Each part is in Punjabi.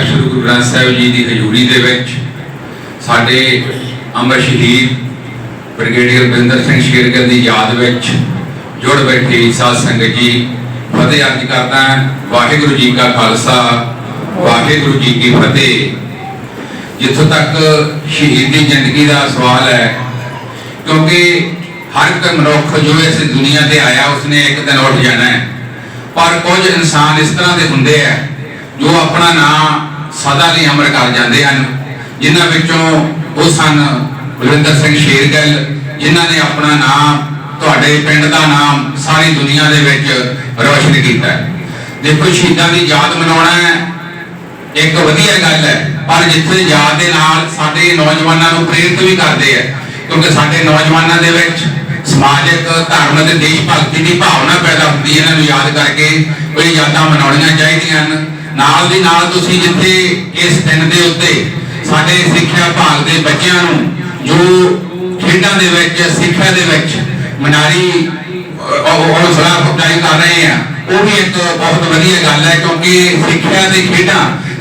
ਸਾਹਿਬ, ਸ੍ਰੀ ਗੁਰੂ ਗ੍ਰੰਥ ਸਾਹਿਬ ਜੀ ਦੀ ਹਜ਼ੂਰੀ ਦੇ ਵਿੱਚ ਸਾਡੇ ਅਮਰ ਸ਼ਹੀਦ ਬ੍ਰਿਗੇਡੀਅਰ ਬਿੰਦਰ ਸਿੰਘ ਸ਼ੇਰਗਿੱਲ ਦੀ ਯਾਦ ਵਿੱਚ ਜੁੜ ਬੈਠੀ ਸਾਧ ਸੰਗਤ ਜੀ, ਫਤਿਹ ਅਰਜ ਕਰਦਾ ਵਾਹਿਗੁਰੂ ਜੀ ਕਾ ਖਾਲਸਾ, ਵਾਹਿਗੁਰੂ ਜੀ ਕੀ ਫਤਿਹ। ਜਿੱਥੋਂ ਤੱਕ ਸ਼ਹੀਦ ਦੀ ਜ਼ਿੰਦਗੀ ਦਾ ਸਵਾਲ ਹੈ, ਕਿਉਂਕਿ ਹਰ ਇੱਕ ਮਨੁੱਖ ਜੋ ਇਸ ਦੁਨੀਆ ਤੇ ਆਇਆ, ਉਸਨੇ ਇੱਕ ਦਿਨ ਉੱਠ ਜਾਣਾ ਹੈ। ਪਰ ਕੁਝ ਇਨਸਾਨ ਇਸ ਤਰ੍ਹਾਂ ਦੇ ਹੁੰਦੇ ਆ ਜੋ ਆਪਣਾ ਨਾਮ ਸਦਾ ਲਈ ਅਮਰ ਕਰ ਜਾਂਦੇ ਹਨ। ਜਿਨ੍ਹਾਂ ਵਿੱਚੋਂ ਉਹ ਸਨ ਬਲਵਿੰਦਰ ਸਿੰਘ ਸ਼ੇਰਗਿੱਲ, ਜਿਨ੍ਹਾਂ ਨੇ ਆਪਣਾ ਨਾਮ, ਤੁਹਾਡੇ ਪਿੰਡ ਦਾ ਨਾਮ ਸਾਰੀ ਦੁਨੀਆ ਦੇ ਵਿੱਚ ਰੋਸ਼ਨ ਕੀਤਾ। ਦੇਖੋ, ਸ਼ਹੀਦਾਂ ਦੀ ਯਾਦ ਮਨਾਉਣਾ ਹੈ, ਇੱਕ ਵਧੀਆ ਗੱਲ ਹੈ, ਪਰ ਜਿੱਥੇ ਯਾਦ ਦੇ ਨਾਲ ਸਾਡੇ ਨੌਜਵਾਨਾਂ ਨੂੰ ਪ੍ਰੇਰਿਤ ਵੀ ਕਰਦੇ ਆ ਕਿਉਂਕਿ ਸਾਡੇ ਨੌਜਵਾਨਾਂ ਦੇ ਵਿੱਚ ਸਮਾਜਿਕ, ਧਰਮ ਅਤੇ ਦੇਸ਼ ਭਗਤੀ ਦੀ ਭਾਵਨਾ ਪੈਦਾ ਹੁੰਦੀ ਹੈ, ਇਹਨਾਂ ਨੂੰ ਯਾਦ ਕਰਕੇ ਕੋਈ ਯਾਦਾਂ ਮਨਾਉਣੀਆਂ ਚਾਹੀਦੀਆਂ ਹਨ। ਨਾਲ ਦੀ ਨਾਲ ਤੁਸੀਂ ਜਿੱਥੇ ਇਸ ਦਿਨ ਦੇ ਉੱਤੇ ਸਾਡੇ ਸਿੱਖਿਆ ਭਾਗ ਦੇ ਬੱਚਿਆਂ ਨੂੰ ਜੋ ਖੇਡਾਂ ਦੇ ਵਿੱਚ, ਸਿੱਖਿਆ ਦੇ ਵਿੱਚ ਮਨਾਰੀ ਉਹ ਸਲਾਹ ਅਪਲਾਈ ਕਰ ਰਹੇ ਆ, ਉਹ ਵੀ ਇੱਕ ਬਹੁਤ ਵਧੀਆ ਗੱਲ ਹੈ ਕਿਉਂਕਿ ਸਿੱਖਿਆ ਦੇ ਖੇਡਾਂ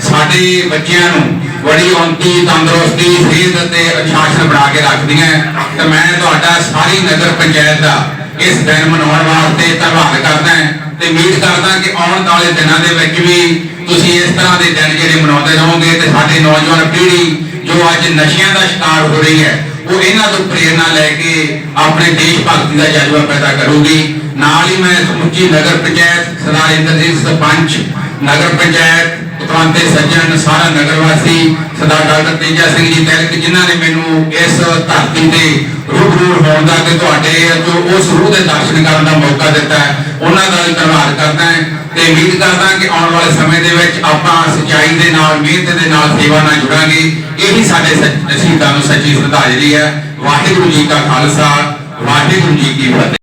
ਸਾਡੇ ਬੱਚਿਆਂ ਨੂੰ ਬੜੀ ਉਨਤੀ ਤੰਦਰੁਸਤੀ, ਸਿਹਤ ਅਤੇ ਅਨੁਸ਼ਾਸਨ ਬਣਾ ਕੇ ਰੱਖਦੀਆਂ ਤੇ ਮੈਂ ਤੁਹਾਡਾ ਸਾਰੀ ਨਗਰ ਪੰਚਾਇਤ ਦਾ ਇਸ ਦਿਨ ਮਨਾਉਣ ਵਾਸਤੇ ਧੰਨਵਾਦ ਕਰਦਾ ਹਾਂ। ਤੇ ਉਮੀਦ ਕਰਦਾ ਕਿ ਆਉਣ ਵਾਲੇ ਦਿਨਾਂ ਦੇ ਵਿੱਚ ਵੀ ਤੁਸੀਂ ਇਸ ਤਰ੍ਹਾਂ ਦੇ ਦਿਨ ਜਿਹੜੇ ਮਨਾਉਂਦੇ ਰਹੋਗੇ ਤੇ ਸਾਡੇ ਨੌਜਵਾਨ ਪੀੜ੍ਹੀ ਜੋ ਅੱਜ ਨਸ਼ਿਆਂ ਦਾ ਸ਼ਿਕਾਰ ਹੋ ਰਹੀ ਹੈ, ਉਹ ਇਹਨਾਂ ਤੋਂ ਪ੍ਰੇਰਣਾ ਲੈ ਕੇ ਆਪਣੇ ਦੇਸ਼ ਭਗਤੀ ਦਾ ਜਜ਼ਬਾ ਪੈਦਾ ਕਰੂਗੀ। ਨਾਲ ਹੀ ਮੈਂ ਸਮੁੱਚੀ ਨਗਰ ਪੰਚਾਇਤ ਸਰਦਾਰ ਇੰਦਰਜੀਤ ਸਰਪੰਚ, ਨਗਰ ਪੰਚਾਇਤ ਉਤਵੰਤੇ ਸੱਜਣ ਸਾਰਾ ਨਗਰ ਵਾਸੀ ਸਰਦਾਰ ਡਾਕਟਰ ਤੇਜਾ ਸਿੰਘ ਜੀ ਤਿਲਕ ਜਿਨ੍ਹਾਂ ਨੇ ਮੈਨੂੰ ਇਸ ਧਰਤੀ ਤੇ ਰੂਬਰੂ ਹੋਣ ਦਾ ਤੇ ਤੁਹਾਡੇ ਜੋ ਉਸ ਰੂਹ ਦੇ ਦਰਸ਼ਨ ਕਰਨ ਦਾ ਮੌਕਾ ਦਿੱਤਾ ਹੈ, ਉਹਨਾਂ ਦਾ ਵੀ ਧੰਨਵਾਦ ਕਰਦਾ ਹਾਂ ਤੇ ਉਮੀਦ ਕਰਦਾ ਕਿ ਆਉਣ ਵਾਲੇ ਸਮੇਂ ਦੇ ਵਿੱਚ ਆਪਾਂ ਸੱਚਾਈ ਦੇ ਨਾਲ, ਮਿਹਨਤ ਦੇ ਨਾਲ ਸੇਵਾ ਨਾਲ ਜੁੜਾਂਗੇ। ਇਹੀ ਸਾਡੇ ਸੱਚ- ਸ਼ਹੀਦਾਂ ਨੂੰ ਸੱਚੀ ਸ਼ਰਧਾਂਜਲੀ ਹੈ। ਵਾਹਿਗੁਰੂ ਜੀ ਕਾ ਖਾਲਸਾ, ਵਾਹਿਗੁਰੂ ਜੀ ਕੀ ਫਤਿਹ।